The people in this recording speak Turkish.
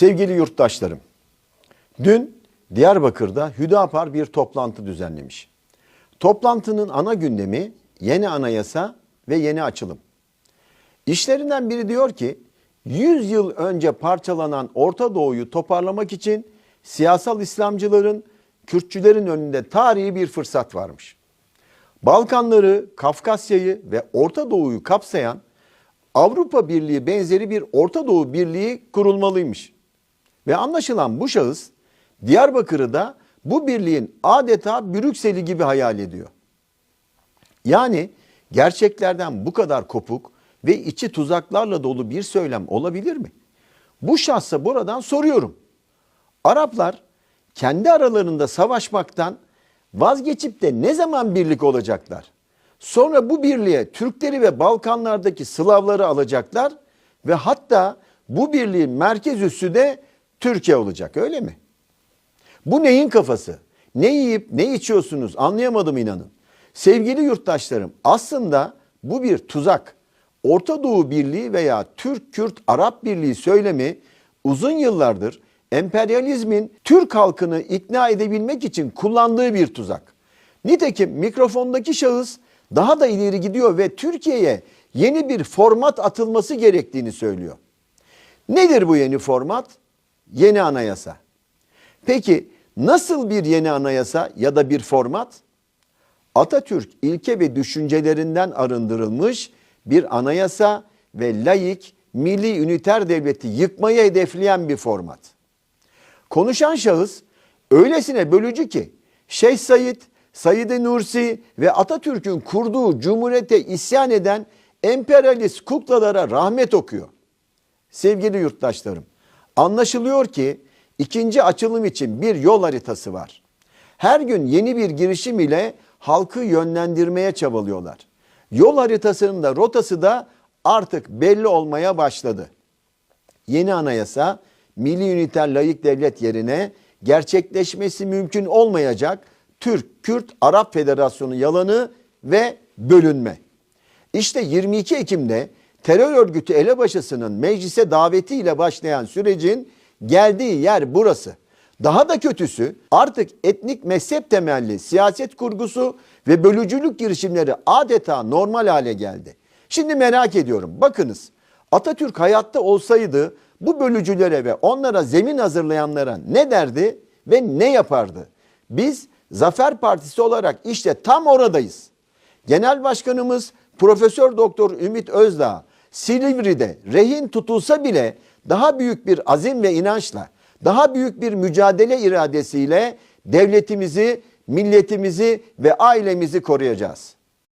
Sevgili yurttaşlarım, dün Diyarbakır'da Hüdapar bir toplantı düzenlemiş. Toplantının ana gündemi yeni anayasa ve yeni açılım. İşlerinden biri diyor ki 100 yıl önce parçalanan Orta Doğu'yu toparlamak için siyasal İslamcıların, Kürtçülerin önünde tarihi bir fırsat varmış. Balkanları, Kafkasya'yı ve Orta Doğu'yu kapsayan Avrupa Birliği benzeri bir Orta Doğu Birliği kurulmalıymış. Ve anlaşılan bu şahıs Diyarbakır'ı da bu birliğin adeta Brüksel'i gibi hayal ediyor. Yani gerçeklerden bu kadar kopuk ve içi tuzaklarla dolu bir söylem olabilir mi? Bu şahsa buradan soruyorum. Araplar kendi aralarında savaşmaktan vazgeçip de ne zaman birlik olacaklar? Sonra bu birliğe Türkleri ve Balkanlardaki Slavları alacaklar ve hatta bu birliğin merkez üssü de Türkiye olacak öyle mi? Bu neyin kafası? Ne yiyip ne içiyorsunuz anlayamadım inanın. Sevgili yurttaşlarım aslında bu bir tuzak. Orta Doğu Birliği veya Türk-Kürt-Arap Birliği söylemi uzun yıllardır emperyalizmin Türk halkını ikna edebilmek için kullandığı bir tuzak. Nitekim mikrofondaki şahıs daha da ileri gidiyor ve Türkiye'ye yeni bir format atılması gerektiğini söylüyor. Nedir bu yeni format? Yeni anayasa. Peki nasıl bir yeni anayasa ya da bir format? Atatürk ilke ve düşüncelerinden arındırılmış bir anayasa ve laik, milli üniter devleti yıkmayı hedefleyen bir format. Konuşan şahıs öylesine bölücü ki Şeyh Said, Said-i Nursi ve Atatürk'ün kurduğu cumhuriyete isyan eden emperyalist kuklalara rahmet okuyor. Sevgili yurttaşlarım, anlaşılıyor ki ikinci açılım için bir yol haritası var. Her gün yeni bir girişim ile halkı yönlendirmeye çabalıyorlar. Yol haritasının da rotası da artık belli olmaya başladı. Yeni anayasa milli üniter layık devlet yerine gerçekleşmesi mümkün olmayacak Türk-Kürt-Arap Federasyonu yalanı ve bölünme. İşte 22 Ekim'de terör örgütü elebaşısının meclise davetiyle başlayan sürecin geldiği yer burası. Daha da kötüsü artık etnik mezhep temelli siyaset kurgusu ve bölücülük girişimleri adeta normal hale geldi. Şimdi merak ediyorum bakınız Atatürk hayatta olsaydı bu bölücülere ve onlara zemin hazırlayanlara ne derdi ve ne yapardı? Biz Zafer Partisi olarak işte tam oradayız. Genel Başkanımız Profesör Doktor Ümit Özdağ Silivri'de rehin tutulsa bile daha büyük bir azim ve inançla, daha büyük bir mücadele iradesiyle devletimizi, milletimizi ve ailemizi koruyacağız.